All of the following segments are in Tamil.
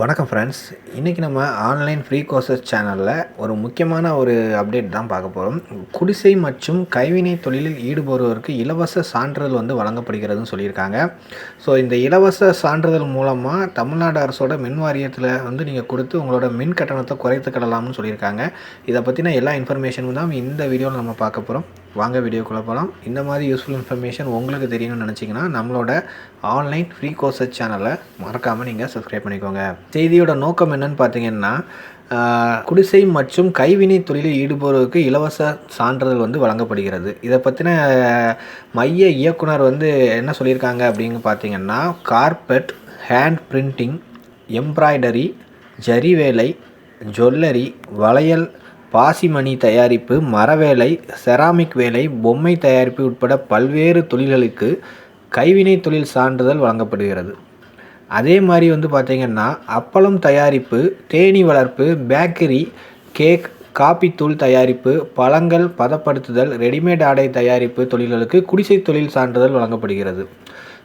வணக்கம் ஃப்ரெண்ட்ஸ் இன்றைக்கி நம்ம ஆன்லைன் ஃப்ரீ கோர்சஸ் சேனலில் ஒரு முக்கியமான ஒரு அப்டேட் தான் பார்க்க போகிறோம் குடிசை மற்றும் கைவினை தொழிலில் ஈடுபடுவோருக்கு இலவச சான்றிதழ் வந்து வழங்கப்படுகிறதுன்னு சொல்லியிருக்காங்க. ஸோ இந்த இலவச சான்றிதழ் மூலமாக தமிழ்நாடு அரசோட மின் வாரியத்தில் வந்து நீங்கள் கொடுத்து உங்களோட மின் கட்டணத்தை குறைத்துக்கிடலாம்னு சொல்லியிருக்காங்க. இதை பற்றின எல்லா இன்ஃபர்மேஷனும் தான் இந்த வீடியோவில் நம்ம பார்க்க போகிறோம் வாங்க வீடியோக்குள்ளே போகலாம் இந்த மாதிரி யூஸ்ஃபுல் இன்ஃபர்மேஷன் உங்களுக்கு தெரியணும்னு நினச்சிங்கன்னா நம்மளோட ஆன்லைன் ஃப்ரீ கோர்சஸ் சேனலை மறக்காமல் நீங்கள் சப்ஸ்கிரைப் பண்ணிக்கோங்க. செய்தியோட நோக்கம் என்னன்னு பார்த்தீங்கன்னா குடிசை மற்றும் கைவினை தொழிலில் ஈடுபடுவதற்கு இலவச சான்றிதழ் வந்து வழங்கப்படுகிறது. இதை பற்றின மைய இயக்குனர் வந்து என்ன சொல்லியிருக்காங்க அப்படின்னு பார்த்தீங்கன்னா carpet hand printing embroidery zari வேலை ஜுவல்லரி வளையல் பாசிமணி தயாரிப்பு மரவேலை செராமிக் வேலை பொம்மை தயாரிப்பு உட்பட பல்வேறு தொழில்களுக்கு கைவினை தொழில் சான்றிதழ் வழங்கப்படுகிறது. அதே மாதிரி வந்து பார்த்திங்கன்னா அப்பளம் தயாரிப்பு தேனீ வளர்ப்பு பேக்கரி கேக் காப்பித்தூள் தயாரிப்பு பழங்கள் பதப்படுத்துதல் ரெடிமேட் ஆடை தயாரிப்பு தொழில்களுக்கு குடிசை தொழில் சான்றிதழ் வழங்கப்படுகிறது.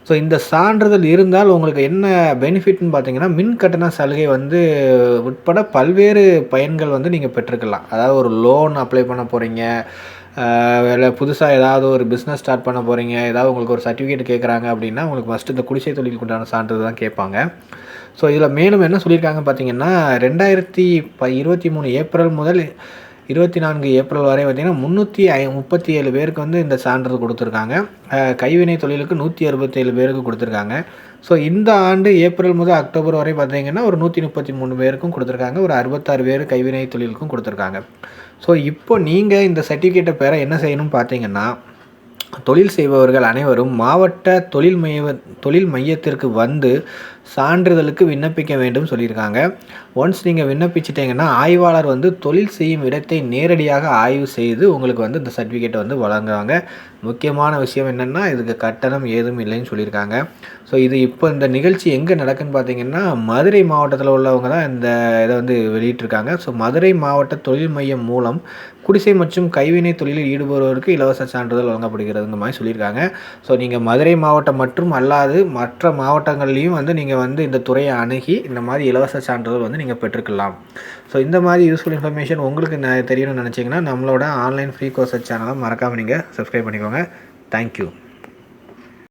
ஸோ இந்த சான்றிதழ் இருந்தால் உங்களுக்கு என்ன பெனிஃபிட்னு பார்த்தீங்கன்னா மின் கட்டண சலுகை வந்து உட்பட பல்வேறு பயன்கள் வந்து நீங்கள் பெற்றுக்கலாம். அதாவது ஒரு லோன் அப்ளை பண்ண போகிறீங்க இல்லை புதுசாக ஏதாவது ஒரு பிஸ்னஸ் ஸ்டார்ட் பண்ண போகிறீங்க ஏதாவது உங்களுக்கு ஒரு சர்டிஃபிகேட் கேட்குறாங்க அப்படின்னா உங்களுக்கு ஃபஸ்ட்டு இந்த குடிசை தொழிலுக்கு உண்டான சான்றிதழ் தான் கேட்பாங்க. ஸோ இதில் மேலும் என்ன சொல்லியிருக்காங்க பார்த்தீங்கன்னா ரெண்டாயிரத்தி ப இருபத்தி மூணு ஏப்ரல் முதல் இருபத்தி நான்கு ஏப்ரல் வரை பார்த்திங்கன்னா முந்நூற்றி ஐ முப்பத்தி ஏழு பேருக்கு வந்து இந்த சான்றிதழ் கொடுத்துருக்காங்க. கைவினை தொழிலுக்கு நூற்றி அறுபத்தேழு பேருக்கு கொடுத்துருக்காங்க. ஸோ இந்த ஆண்டு ஏப்ரல் முதல் அக்டோபர் வரை பார்த்திங்கன்னா ஒரு நூற்றி முப்பத்தி மூணு பேருக்கும் கொடுத்துருக்காங்க. ஒரு அறுபத்தாறு பேர் கைவினை தொழிலுக்கும் கொடுத்துருக்காங்க. ஸோ இப்போ நீங்கள் இந்த சர்டிஃபிகேட்டை பெற என்ன செய்யணும்னு பார்த்தீங்கன்னா தொழில் செய்பவர்கள் அனைவரும் மாவட்ட தொழில் மைய தொழில் மையத்திற்கு வந்து சான்றிதழுக்கு விண்ணப்பிக்க வேண்டும் சொல்லியிருக்காங்க. ஒன்ஸ் நீங்கள் விண்ணப்பிச்சிட்டிங்கன்னா ஆய்வாளர் வந்து தொழில் செய்யும் இடத்தை நேரடியாக ஆய்வு செய்து உங்களுக்கு வந்து இந்த சர்டிஃபிகேட்டை வந்து வழங்குவாங்க. முக்கியமான விஷயம் என்னென்னா இதுக்கு கட்டணம் ஏதும் இல்லைன்னு சொல்லியிருக்காங்க. ஸோ இது இப்போ இந்த நிகழ்ச்சி எங்கே நடக்குன்னு பார்த்தீங்கன்னா மதுரை மாவட்டத்தில் உள்ளவங்க தான் இந்த இதை வந்து வெளியிட்டிருக்காங்க. ஸோ மதுரை மாவட்ட தொழில் மையம் மூலம் குடிசை மற்றும் கைவினை தொழிலில் ஈடுபடுவோருக்கு இலவச சான்றிதழ் வழங்கப்படுகிறதுங்க மாதிரி சொல்லியிருக்காங்க. ஸோ நீங்கள் மதுரை மாவட்டம் மற்றும் அல்லாது மற்ற மாவட்டங்கள்லேயும் வந்து நீங்கள் வந்து இந்த துறையை அணுகி இந்த மாதிரி இலவச சான்றிதழ் வந்து நீங்கள் பெற்றுக்கலாம். ஸோ இந்த மாதிரி யூஸ்ஃபுல் இன்ஃபர்மேஷன் உங்களுக்கு தெரியணும்னு நினச்சிங்கன்னா நம்மளோட ஆன்லைன் ஃப்ரீ கோர்ஸ் சேனலை மறக்காமல் நீங்கள் சப்ஸ்கிரைப் பண்ணிக்கோங்க. தேங்க்யூ